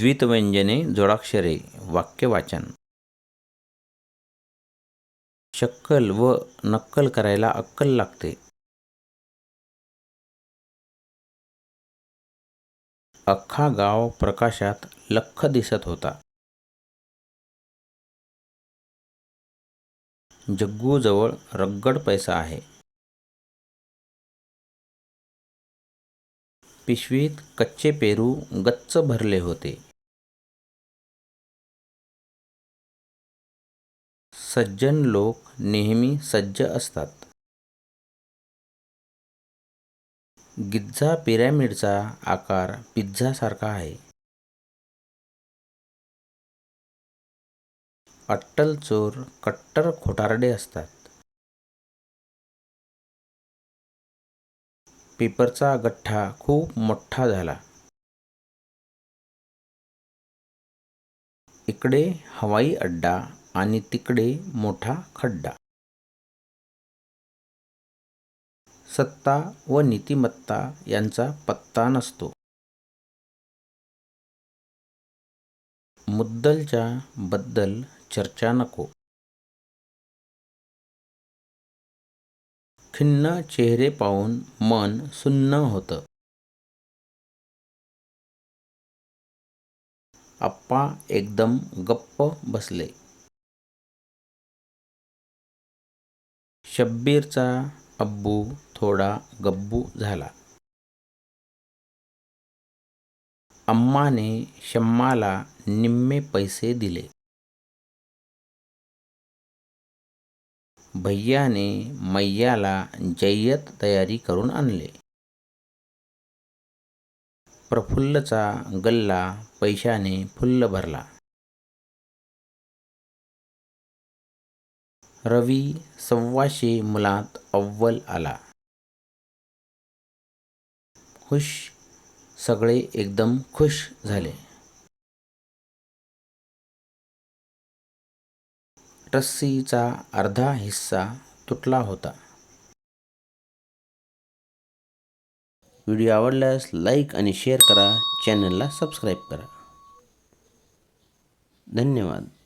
द्वितव्यंजने जोडाक्षरे वाक्यवाचन. शक्कल व नक्कल करायला अक्कल लागते. अख्खा गाव प्रकाशात लख्ख दिसत होता. जग्गूजवळ रग्गड पैसा आहे. पिशवीत कच्चे पेरू गच्च भरले होते. सज्जन लोक नेहमी सज्ज असतात. गिझा पिरॅमिडचा आकार पिझ्झासारखा आहे. अट्टल चोर कट्टर खोटारडे असतात. पेपरचा गठ्ठा खूप मोठा झाला. इकडे हवाई अड्डा आणि तिकडे मोठा खड्डा. सत्ता व नीतिमत्ता यांचा पत्ता नसतो. मुद्दलच्या बद्दल चर्चा नको. खिन्न चेहरे पाहून मन सुन्न होतं. आप्पा एकदम गप्प बसले. शब्बीरचा अब्बू थोडा गब्बू झाला. अम्माने शम्माला निम्मे पैसे दिले. भैयाने मैयाला जय्यत तयारी करून आणले. प्रफुल्लचा गल्ला पैशाने फुल्ल भरला. रवी सव्वाशे मुलात अव्वल आला. खुश सगळे एकदम खुश झाले. रस्सीचा अर्धा हिस्सा तुटला होता. व्हिडिओ आवडल्यास लाईक आणि शेअर करा चॅनलला सबस्क्राईब करा. धन्यवाद.